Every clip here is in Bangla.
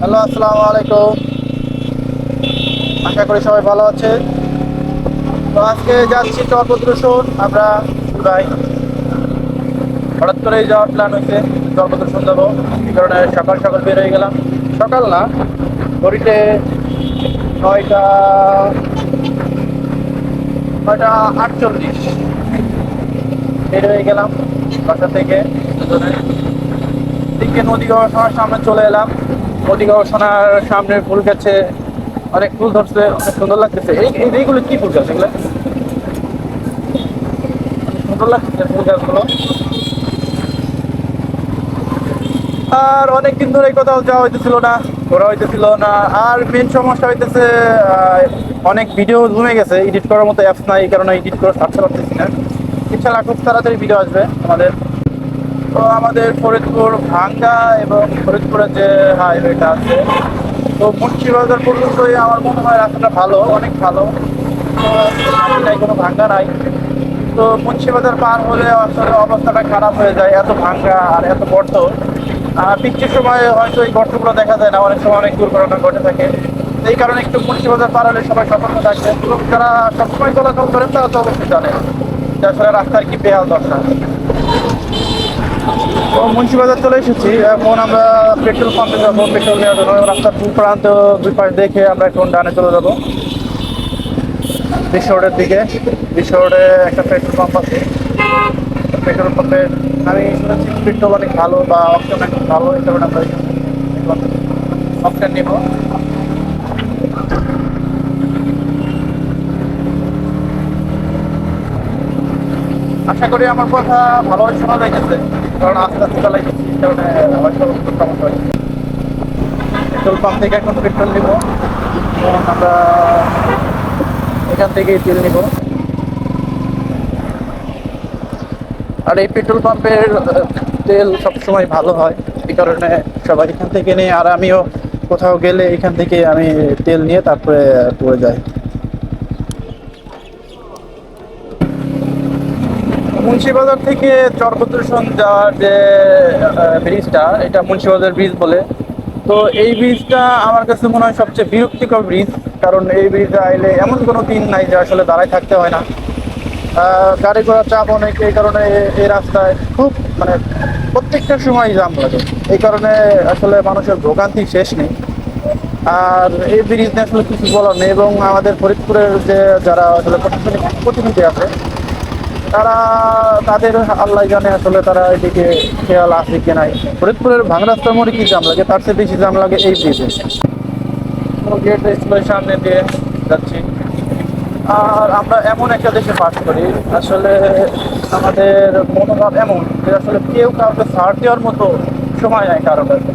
হ্যালো, আসসালামু আলাইকুম। আশা করি সবাই ভালো আছে। তো আজকে যাচ্ছি চরপদ্রসন আমরা ভাই। হঠাৎ করেই যাওয়ার প্ল্যান হয়েছে চরপদ্রসন যাব। এই কারণে সকাল সকাল বের হয়ে গেলাম। সকাল না, ঘড়িতে নয়টা নয়টা আটচল্লিশ। বের হয়ে গেলাম বাসা থেকে দুজনে। দিকে নদী গবেষণার সামনে চলে এলাম। নদী গবেষণার সামনে ফুল গাছে, অনেক ফুল ধরছে, অনেক সুন্দর লাগতেছে। এই এই- এইগুলো কি ফুল গাছ এগুলো? সুন্দর লাগতেছে ফুল গাছগুলো। আর অনেকদিন ধরে কোথাও যাওয়া হইতেছিল না, ঘোরা হইতেছিল না, আর মেন সমস্যা হইতেছে অনেক ভিডিও জমে গেছে এডিট করার মতো অ্যাপস নাই, এই কারণে এডিট করে ছাড়তে পারতেছি না। ইনশাল্লাহ খুব তাড়াতাড়ি ভিডিও আসবে আমাদের। তো আমাদের ফরিদপুর ভাঙ্গা এবং ফরিদপুরের যে হাইওয়েটা আছে, তো মুন্সিবাজার পর্যন্তই আমার মনে হয় রাস্তাটা ভালো, অনেক ভালো। নাই, কোনো ভাঙ্গা নাই। তো মুন্সিবাজার পার হলে আসলে অবস্থাটা খারাপ হয়ে যায়, এত ভাঙ্গা আর এত গর্ত। আর বৃষ্টির সময় হয়তো এই গর্তগুলো দেখা যায় না, অনেক সময় অনেক দুর্ঘটনা ঘটে থাকে। এই কারণে একটু মুন্সিবাজার পার হলে সবাই সতর্ক এবং যারা সবসময় চলাচল করেন তারা তো অবশ্যই জানে যে আসলে রাস্তার কি বেহাল দশা। মুন্সিবাজার চলে এসেছি। এখন আমরা পেট্রোল পাম্পে যাব। পেট্রোল নেওয়ার জন্য রাস্তার দু প্রান্ত, দুই পাশ দেখে আমরা এখন ডানে চলে যাব। বিশ্ব রোডের দিকে। বিশ্ব রোডে একটা পেট্রোল পাম্প আছে। পেট্রোল পাম্পে আমি শুনেছি পেট্রোল অনেক ভালো বা অপশন অনেক ভালো, এই কারণে আমরা অপশন নিব। আশা করি আমার কথা ভালোভাবে শোনা যাইতেছে কারণ আস্তে আস্তে চালাইতেছি কারণে হয়তো সমস্যা হয়েছে। পেট্রোল পাম্প থেকে এখন পেট্রোল নিব। আমরা এখান থেকেই তেল নিব। আর এই পেট্রোল পাম্পের তেল সবসময় ভালো হয়, এই কারণে সবাই এখান থেকে নিয়ে আর আমিও কোথাও গেলে এখান থেকে আমি তেল নিয়ে তারপরে পড়ে যাই। মুন্সিবাজার থেকে চরপদ্রসন যাওয়ার যে ব্রিজটা এটা মুন্সিবাজার ব্রিজ বলে। তো এই ব্রিজটা আমার কাছে মনে হয় সবচেয়ে বিরক্তিকর ব্রিজ কারণ এই ব্রিজে আইলে এমন কোনো দিন নাই যে আসলে দাঁড়ায় থাকতে হয় না। গাড়ি ঘোড়ার চাপ অনেক, এই কারণে এই রাস্তায় খুব মানে প্রত্যেকটা সময় জাম লাগে। এই কারণে আসলে মানুষের ভোগান্তি শেষ নেই। আর এই ব্রিজ নিয়ে আসলে কিছু বলার নেই, এবং আমাদের ফরিদপুরের যে যারা আসলে প্রশাসনিক প্রতিনিধি আছে তারা তাদের আল্লাহ জানে আসলে তারা এদিকে খেয়াল আছে কি নাই। ফরিদপুরের ভাঙ রাস্তার মোড়ে কি জাম লাগে? তার চেয়ে বেশি জাম লাগে এই ব্রিজে। গেট স্কুলের সামনে দিয়ে যাচ্ছি। আর আমরা এমন একটা দেশে বাস করি, আসলে আমাদের মনোভাব এমন যে আসলে কেউ কাউকে ছাড় দেওয়ার মতো সময় নাই কারও কাছে।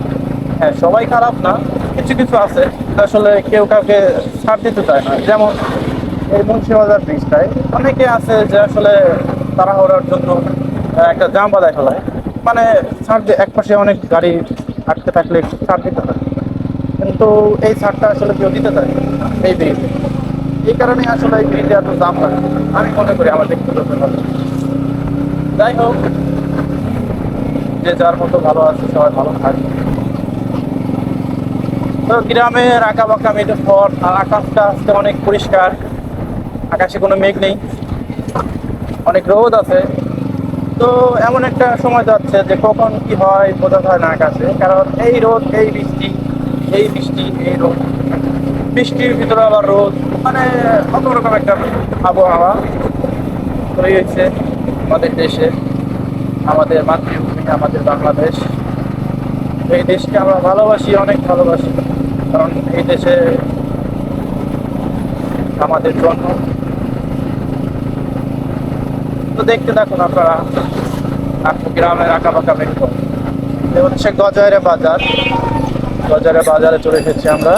হ্যাঁ সবাই খারাপ না, কিছু কিছু আছে, আসলে কেউ কাউকে ছাড় দিতে চায় না। যেমন এই মুন্সিবাজার ব্রিজটায় অনেকে আছে যে আসলে তাড়াহুড়ার জন্য একটা জাম বাদায় ফেলায়। মানে ছাড় দিয়ে এক পাশে অনেক গাড়ি আটকে থাকলে একটু ছাড় দিতে হয়। কিন্তু এই ছাড়টা আসলে কেউ দিতে চায় এই ব্রিজে। এই কারণে আসলে এই ব্রিজে এত দাম লাগে আমি মনে করি আমার ব্যাপার। যাই হোক, যে যার মতো ভালো আছে, সবাই ভালো থাকে। তো গ্রামের আঁকা বাঁকা মেয়েদের ফল আর আকাশটা আজকে অনেক পরিষ্কার। আকাশে কোনো মেঘ নেই। অনেক রোদ আছে। তো এমন একটা সময় যাচ্ছে যে কখন কি হয় বোঝা যায় না আকাশে। কারণ এই রোদ, এই বৃষ্টি এই বৃষ্টি, এই রোদ। বৃষ্টির ভিতরে আবার রোদ। মানে অন্যরকম একটা আবহাওয়া তৈরি হয়েছে আমাদের দেশে, আমাদের মাতৃভূমি, আমাদের বাংলাদেশ। এই দেশকে আমরা ভালোবাসি, অনেক ভালোবাসি। কারণ এই দেশে আমাদের জন্ম। তো দেখতে দেখুন আপনারা। আপনি গ্রামের আঁকা বাঁকা মেঘ এ হচ্ছে গজারে বাজার। গজারে বাজারে চলে এসেছি আমরা।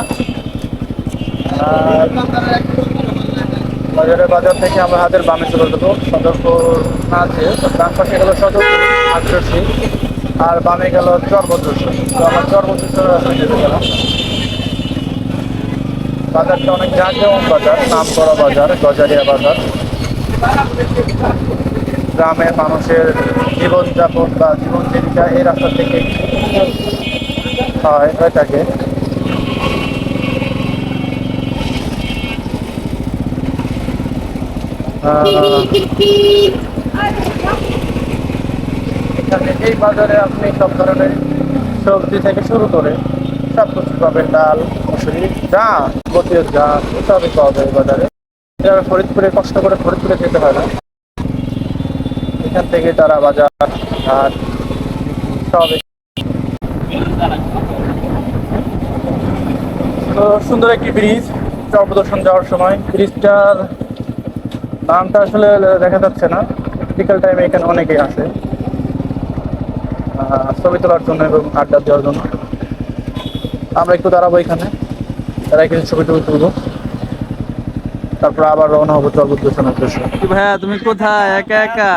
বাজারে বাজার থেকে আমরা হাতের বামে চলে যাব। সদরপুর না ডান পাশে গেল আগ্রসী। আর বামে গেল চরবদ্রসী তো আমরা রাস্তায় যেতে গেলাম। বাজারটা অনেক জাঁকজমক বাজার নাম করা বাজার গজারিয়া বাজার। গ্রামের মানুষের জীবনযাপন বা জীবন জীবিকা এই রাস্তা থেকে হয়, হয়ে থাকে। এখানে এই বাজারে আপনি সব ধরনের সবজি থেকে শুরু করে সব কিছু পাবেন, ডাল, মুসুরি যা বতীয় যা সবই পাওয়া যায় বাজারে। এটা ফরিদপুরে কষ্ট করে ফরিদপুরে যেতে হয় না। এখান থেকে তারা বাজার, আর সব সুন্দর একটি ব্রিজ চর প্রদর্শন যাওয়ার সময়। ব্রিজটার নামটা আসলে দেখা যাচ্ছে না। বিকাল টাইমে এখানে অনেকেই আসে। ছবি তোলার জন্য এবং আড্ডা দেওয়ার জন্য। আমরা একটু দাঁড়াবো এখানে। তারা কিছু ছবি টবি তুলবো। তারপর আবার রওনা হব চর প্রদর্শনের উদ্দেশ্যে। ভাইয়া, তুমি কোথায়? একা একা?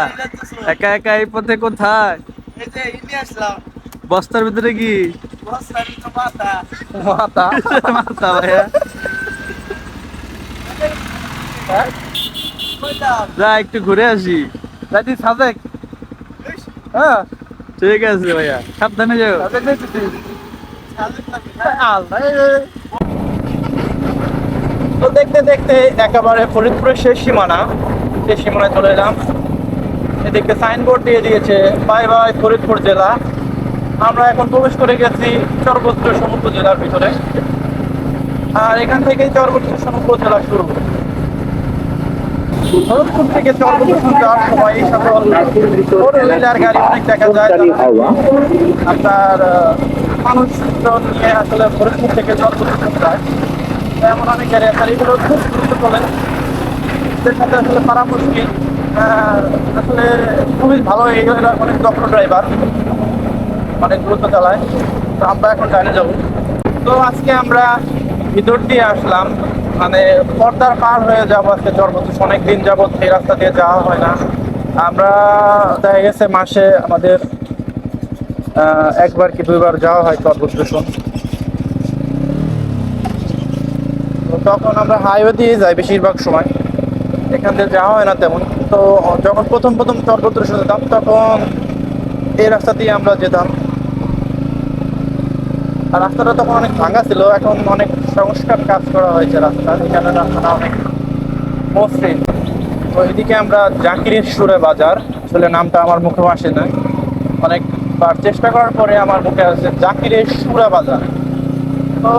একা একা এই পথে কোথায়? বস্তার ভিতরে কি? মাথা। মাথা? ভাইয়া। যা একটু ঘুরে আসি। সাজেক। হ্যাঁ? ঠিক আছে ভাইয়া। সাবধানে যাও। তো দেখতে দেখতে একেবারে ফরিদপুরের শেষ সীমানা। শেষ সীমানায় চলে এলাম। এদিকে সাইনবোর্ড দিয়ে দিয়েছে বাই বাই ফরিদপুর জেলা। আমরা এখন প্রবেশ করে গেছি চরবত্র সমুদ্র জেলার ভিতরে। আর এখান থেকেই চরবত্র সমুদ্র জেলা শুরু। ফরিদপুর থেকে সকল গাড়ি অনেক দেখা যায় মানুষজন নিয়ে আসলে থেকে যায়। এমন অনেক গাড়ি আসলে পারা মুশকিল। আসলে খুবই ভালো এগুলো অনেক দক্ষ ড্রাইভার অনেক দ্রুত চালায়। তো আমরা এখন ডাইনে যাব। তো আজকে আমরা ভিতর দিয়ে আসলাম। মানে পর্দার পার হয়ে যাব আজকে চরবতী অনেক দিন যাবত এই রাস্তা দিয়ে যাওয়া হয় না। আমরা দেখা গেছে মাসে আমাদের একবার কি দুইবার যাওয়া হয় তো তখন আমরা হাইওয়ে দিয়ে যাই বেশিরভাগ সময়। এখান থেকে যাওয়া হয় না তেমন। তো যখন প্রথম প্রথম চরপত্র যেতাম তখন এই রাস্তা দিয়ে আমরা যেতাম। আর রাস্তাটা তখন অনেক ভাঙা ছিল, এখন অনেক সংস্কার কাজ করা হয়েছে রাস্তা। এখানে রাস্তাটা অনেক মসৃণ। তো এদিকে আমরা জাকিরের সুরে বাজার, আসলে নামটা আমার মুখে আসে না অনেকবার চেষ্টা করার পরে আমার মুখে আসছে জাকিরের সুরা বাজার। তো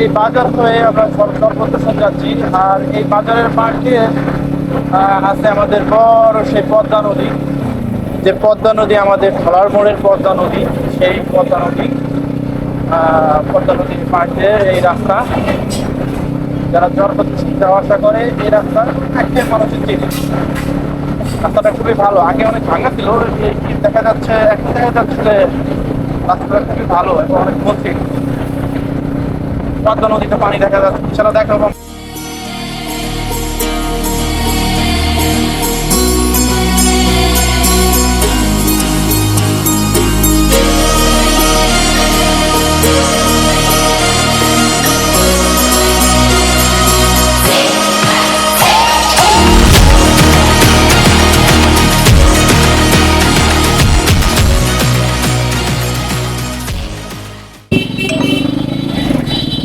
এই বাজার হয়ে আমরা সর্বপ্রথম যাচ্ছি। আর এই বাজারের পাশ দিয়ে আছে আমাদের বড় সেই পদ্মা নদী। যে পদ্মা নদী আমাদের ধলার মোড়ের পদ্মা নদী, সেই পদ্মা নদী পদ্মা নদীর পাশ এই রাস্তা। যারা জনপ্রতিষ্ঠা যাওয়া আসা করে, এই রাস্তা একদম মানুষের চিনি। রাস্তাটা খুবই ভালো। আগে অনেক ভাঙা ছিল দেখা যাচ্ছে, এখন দেখা যাচ্ছে যে রাস্তাটা খুবই ভালো এবং অনেক কঠিন। পদ্মা নদীতে পানি দেখা যাচ্ছে। সেটা দেখাবো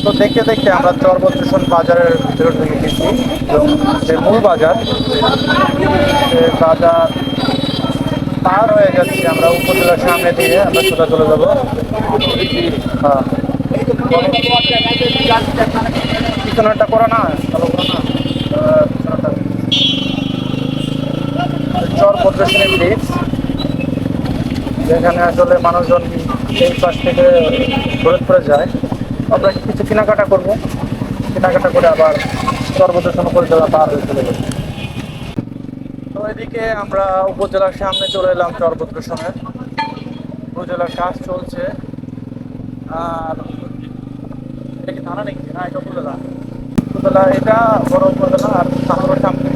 তো দেখতে দেখতে আমরা চরবত্রেশন বাজারের ভিতরে ঢুকে গেছি। যে মূল বাজার বাজার পার হয়ে যাচ্ছি আমরা উপজেলার সামনে দিয়ে, আমরা সোজা চলে যাব। হ্যাঁ। পিছনেরটা করো না, ভালো করো না। পিছনেরটা। চরবত্রেশনের ব্রিজ যেখানে আসলে মানুষজন এই পাশ থেকে ঘুরে ফরিদপুরে যায়। আমরা কিছু কেনাকাটা করব। কেনাকাটা করে আবার সর্বদর্শন দেওয়া পার হয়ে চলে তো এদিকে আমরা উপজেলার সামনে চলে এলাম চরবদ্রেশনের উপজেলার কাজ চলছে। আর এটা কি থানা নাকি? না এটা উপজেলা। উপজেলা এটা বড় উপজেলা আর থানার সামনে।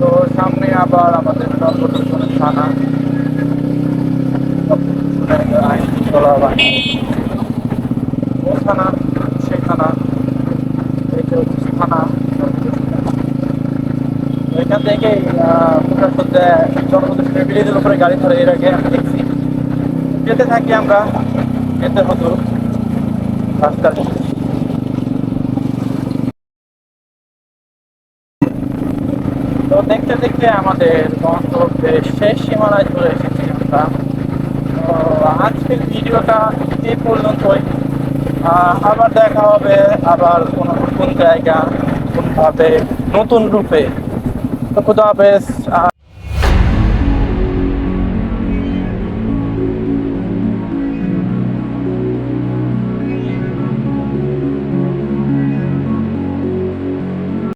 তো সামনে আবার আমাদের চরবদ্রেশনের থানা। তোলা লাগে এখানা সেখানা এখান থেকে পুরা সদ্যা উপরে গাড়ি ধরে এর আগে আমি দেখছি। যেতে থাকি আমরা, যেতে হতো। রাস্তার তো দেখতে দেখতে আমাদের গন্তব্যের শেষ সীমানায় চলে এসেছি আমরা। আজকের ভিডিওটা এই পর্যন্তই। আবার দেখা হবে আবার কোনো নতুন জায়গা নতুনভাবে নতুন রূপে। তো খুদা হাফেজ